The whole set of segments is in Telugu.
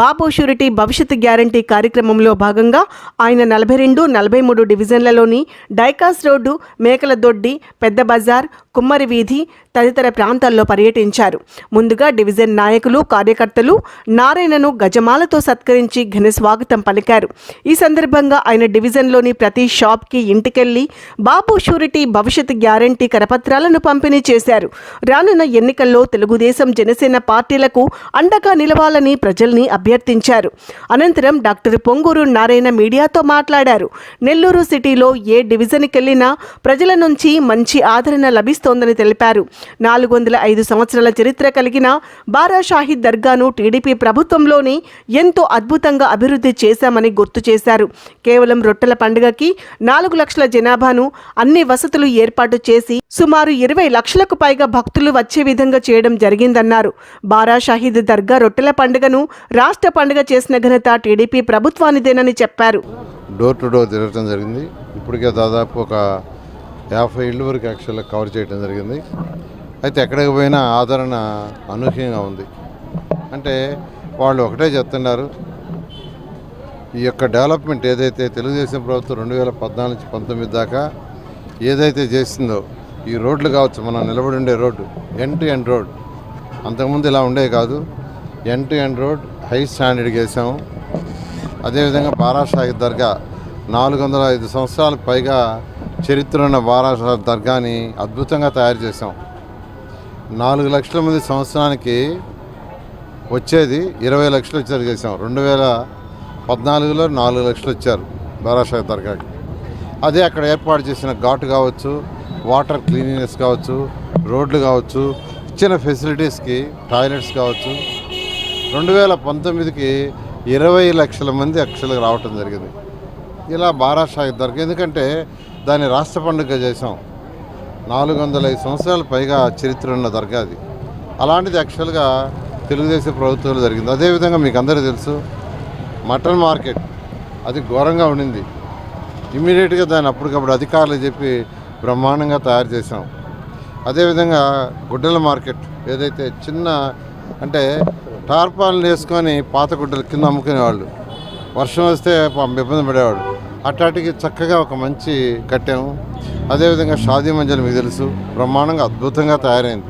బాబు షూరిటీ భవిష్యత్ గ్యారంటీ కార్యక్రమంలో భాగంగా ఆయన నలభై రెండు నలభై మూడు డివిజన్లలోని డైకాస్ రోడ్డు మేకల దొడ్డి పెద్ద బజార్ కుమ్మరి వీధి తదితర ప్రాంతాల్లో పర్యటించారు. ముందుగా డివిజన్ నాయకులు కార్యకర్తలు నారాయణను గజమాలతో సత్కరించి ఘన స్వాగతం పలికారు. ఈ సందర్భంగా ఆయన డివిజన్లోని ప్రతి షాప్కి ఇంటికెళ్ళి బాబు షూరిటీ భవిష్యత్ గ్యారంటీ కరపత్రాలను పంపిణీ చేశారు. రానున్న ఎన్నికల్లో తెలుగుదేశం జనసేన పార్టీలకు అండగా నిలవాలని ప్రజల్ని అభ్యర్థించారు. అనంతరం డాక్టర్ పొంగూరు నారాయణ మీడియాతో మాట్లాడారు. నెల్లూరు సిటీలో ఏ డివిజన్కి వెళ్ళినా ప్రజల నుంచి మంచి ఆదరణ లభిస్తోందని తెలిపారు. నాలుగు వందల ఐదు సంవత్సరాల చరిత్ర కలిగిన బారాషాహిద్ దర్గాను టీడీపీ ప్రభుత్వంలోనే ఎంతో అద్భుతంగా అభివృద్ధి చేశామని గుర్తు చేశారు. కేవలం రొట్టెల పండుగకి నాలుగు లక్షల జనాభాను అన్ని వసతులు ఏర్పాటు చేసి సుమారు ఇరవై లక్షలకు పైగా భక్తులు వచ్చే విధంగా చేయడం జరిగిందన్నారు. బారాషాహిద్ దర్గా రొట్టెల పండుగను రాష్ట్ర పండుగ చేసిన ఘనత టీడీపీ ప్రభుత్వానిదేనని చెప్పారు. డోర్ టు డోర్ తిరగడం జరిగింది. ఇప్పటికే దాదాపు ఒక యాభై ఇళ్ళ వరకు యాక్చువల్గా కవర్ చేయడం జరిగింది. అయితే ఎక్కడికి పోయినా ఆదరణ అనూహ్యంగా ఉంది. అంటే వాళ్ళు ఒకటే చెప్తున్నారు ఈ యొక్క డెవలప్మెంట్ ఏదైతే తెలుగుదేశం ప్రభుత్వం రెండు వేల పద్నాలుగు నుంచి పంతొమ్మిది దాకా ఏదైతే చేసిందో ఈ రోడ్లు కావచ్చు మనం నిలబడి ఉండే road N to N road అంతకుముందు ఇలా ఉండే కాదు N to N road high standard వేసాము. అదేవిధంగా బారాషాహిద్ దర్గా నాలుగు వందల ఐదు సంవత్సరాలకు పైగా చరిత్ర ఉన్న బారాషాహిద్ దర్గాని అద్భుతంగా తయారు చేసాం నాలుగు లక్షల మంది సంవత్సరానికి వచ్చేది ఇరవై లక్షలు వచ్చారు చేసాం రెండు వేల పద్నాలుగులో నాలుగు లక్షలు వచ్చారు బారాషాహిద్ దర్గాకి. అదే అక్కడ ఏర్పాటు చేసిన ఘాట్ కావచ్చు వాటర్ క్లీనినెస్ కావచ్చు రోడ్లు కావచ్చు ఇచ్చిన ఫెసిలిటీస్కి టాయిలెట్స్ కావచ్చు. రెండు వేల పంతొమ్మిదికి ఇరవై లక్షల మంది అక్షలకు రావటం జరిగింది. ఇలా బారాషాహిద్ దర్గా. ఎందుకంటే దాన్ని రాష్ట్ర పండుగ చేసాం నాలుగు వందల ఐదు సంవత్సరాల పైగా చరిత్ర ఉన్న దర్గా అది. అలాంటిది యాక్చువల్గా తెలుగుదేశం ప్రభుత్వంలో జరిగింది. అదేవిధంగా మీకు అందరూ తెలుసు మటన్ మార్కెట్ అది ఘోరంగా ఉండింది. ఇమ్మీడియట్గా దాన్ని అప్పటికప్పుడు అధికారులు చెప్పి బ్రహ్మాండంగా తయారు చేసాం అదేవిధంగా గుడ్డల మార్కెట్ ఏదైతే చిన్న అంటే టార్పాలను వేసుకొని పాత గుడ్డలు కింద అమ్ముకునేవాళ్ళు. వర్షం వస్తే ఇబ్బంది పడేవాడు అట్లాంటికి చక్కగా ఒక మంచి కట్టాము. అదేవిధంగా షాదీ మంజలు మీకు తెలుసు. బ్రహ్మాండంగా అద్భుతంగా తయారైంది.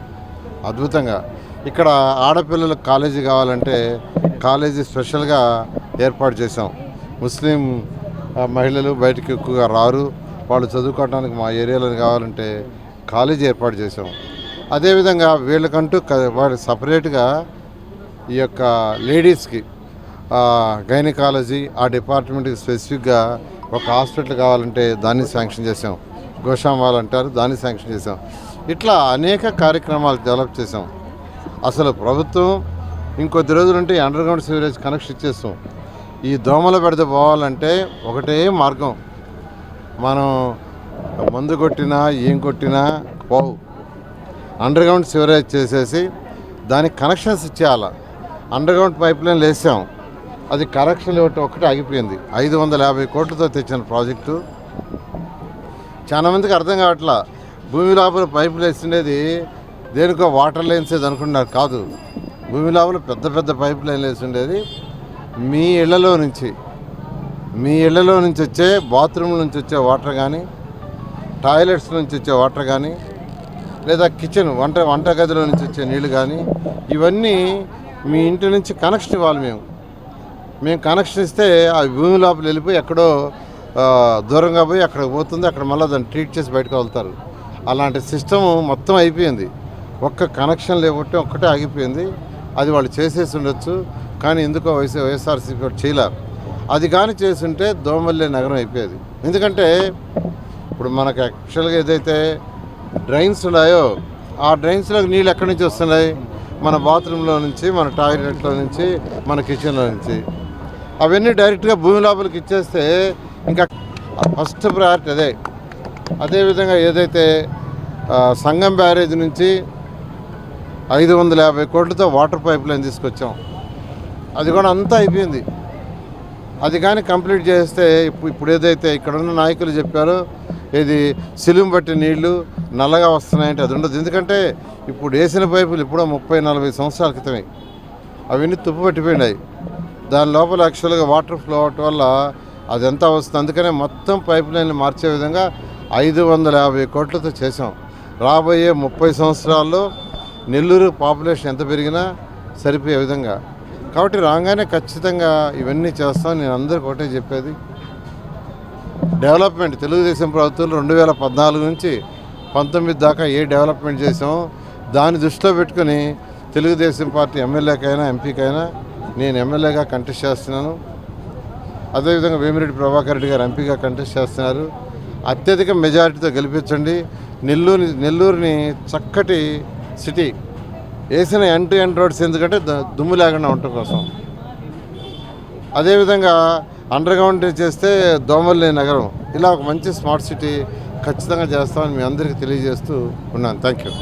అద్భుతంగా. ఇక్కడ ఆడపిల్లలకు కాలేజీ కావాలంటే కాలేజీ స్పెషల్గా ఏర్పాటు చేసాం ముస్లిం మహిళలు బయటకు ఎక్కువగా రారు. వాళ్ళు చదువుకోవడానికి మా ఏరియాలో కావాలంటే కాలేజీ ఏర్పాటు చేసాం అదేవిధంగా వీళ్ళకంటూ క- వాళ్ళు సపరేట్గా ఈ యొక్క లేడీస్కి గైనకాలజీ ఆ డిపార్ట్మెంట్కి స్పెసిఫిక్గా ఒక హాస్పిటల్ కావాలంటే దాన్ని శాంక్షన్ చేసాం గోషామాల్ అంటారు దాన్ని శాంక్షన్ చేసాం ఇట్లా అనేక కార్యక్రమాలు డెవలప్ చేసాం అసలు ప్రభుత్వం ఇంకొద్ది రోజులుంటే అండర్ గ్రౌండ్ సివరేజ్ కనెక్షన్ ఇచ్చేస్తాం. ఈ దోమల పెడితే పోవాలంటే ఒకటే మార్గం. మనం మందు కొట్టినా ఏం కొట్టినా పోవు. అండర్ గ్రౌండ్ సివరేజ్ చేసేసి దానికి కనెక్షన్స్ ఇచ్చేయాల. అండర్ గ్రౌండ్ పైప్ లైన్లు వేసాం అది కరెక్షన్ ఇవ్వటం ఒకటి ఆగిపోయింది. ఐదు వందల యాభై కోట్లతో తెచ్చిన ప్రాజెక్టు. చాలా మందికి అర్థం కావట్లా. భూమి లోపల పైపులు వేస్తుండేది దేనికో వాటర్ లైన్స్ ఏది అనుకుంటున్నారు కాదు. భూమి లోపల పెద్ద పెద్ద పైప్ లైన్లు వేస్తుండేది మీ ఇళ్ళలో నుంచి మీ ఇళ్ళలో నుంచి వచ్చే బాత్రూమ్ నుంచి వచ్చే వాటర్ కానీ టాయిలెట్స్ నుంచి వచ్చే వాటర్ కానీ లేదా కిచెన్ వంట వంటగదిలో నుంచి వచ్చే నీళ్ళు కానీ ఇవన్నీ మీ ఇంటి నుంచి కనెక్షన్ ఇవ్వాలి మేము. మేము కనెక్షన్ ఇస్తే ఆ భూమి లోపల వెళ్ళిపోయి ఎక్కడో దూరంగా పోయి అక్కడ పోతుంది అక్కడ మళ్ళీ దాన్ని ట్రీట్ చేసి బయటకు వెళ్తారు. అలాంటి సిస్టమ్ మొత్తం అయిపోయింది. ఒక్క కనెక్షన్ లేకుంటే ఒక్కటే ఆగిపోయింది. అది వాళ్ళు చేసేసి ఉండొచ్చు కానీ ఎందుకో వైఎస్ వైఎస్ఆర్సీపీ చేయలేరు అది కానీ చేస్తుంటే దోమల్లే నగరం అయిపోయేది. ఎందుకంటే ఇప్పుడు మనకు యాక్చువల్గా ఏదైతే డ్రైన్స్ ఉన్నాయో ఆ డ్రైన్స్లో నీళ్ళు ఎక్కడి నుంచి వస్తున్నాయి? మన బాత్రూంలో నుంచి మన టాయిలెట్లో నుంచి మన కిచెన్లో నుంచి. అవన్నీ డైరెక్ట్గా భూమి లోపలికి ఇచ్చేస్తే ఇంకా ఫస్ట్ ప్రయారిటీ అదే. అదేవిధంగా ఏదైతే సంగం బ్యారేజ్ నుంచి ఐదు వందల యాభై కోట్లతో వాటర్ పైప్ లైన్ తీసుకొచ్చాం. అది కూడా అంతా అయిపోయింది. అది కానీ కంప్లీట్ చేస్తే ఇప్పుడు ఇప్పుడు ఏదైతే ఇక్కడున్న నాయకులు చెప్పారో ఇది సిలుం బట్టి నీళ్ళు నల్లగా వస్తున్నాయంటే అది ఉండదు. ఎందుకంటే ఇప్పుడు వేసిన పైపులు ఇప్పుడో ముప్పై నలభై సంవత్సరాల క్రితమే. అవన్నీ తుప్పు పట్టిపోయినాయి. దాని లోపల యాక్చువల్గా వాటర్ ఫ్లో అవటం వల్ల అది ఎంత వస్తుంది? అందుకనే మొత్తం పైప్ లైన్ మార్చే విధంగా ఐదు వందల యాభై కోట్లతో చేసాం రాబోయే ముప్పై సంవత్సరాల్లో నెల్లూరు పాపులేషన్ ఎంత పెరిగినా సరిపోయే విధంగా. కాబట్టి రాగానే ఖచ్చితంగా ఇవన్నీ చేస్తాం. నేను అందరికి ఒకటే చెప్పేది. డెవలప్మెంట్ తెలుగుదేశం ప్రభుత్వం రెండు వేల పద్నాలుగు నుంచి పంతొమ్మిది దాకా ఏ డెవలప్మెంట్ చేసామో దాన్ని దృష్టిలో పెట్టుకుని తెలుగుదేశం పార్టీ ఎమ్మెల్యేకైనా ఎంపీకైనా నేను ఎమ్మెల్యేగా కంటెస్ట్ చేస్తున్నాను. అదేవిధంగా వేమిరెడ్డి ప్రభాకర్ రెడ్డి గారు ఎంపీగా కంటెస్ట్ చేస్తున్నారు. అత్యధిక మెజారిటీతో గెలిపించండి. నెల్లూరు నెల్లూరుని చక్కటి సిటీ వేసిన ఎంట్రీ ఎండ్ రోడ్స్ ఎందుకంటే ద- దుమ్ము లేకుండా ఉండటం కోసం. అదేవిధంగా అండర్గ్రౌండ్ చేస్తే దోమలు లేని నగరం. ఇలా ఒక మంచి స్మార్ట్ సిటీ ఖచ్చితంగా చేస్తామని మీ అందరికీ తెలియజేస్తూ ఉన్నాను. Thank you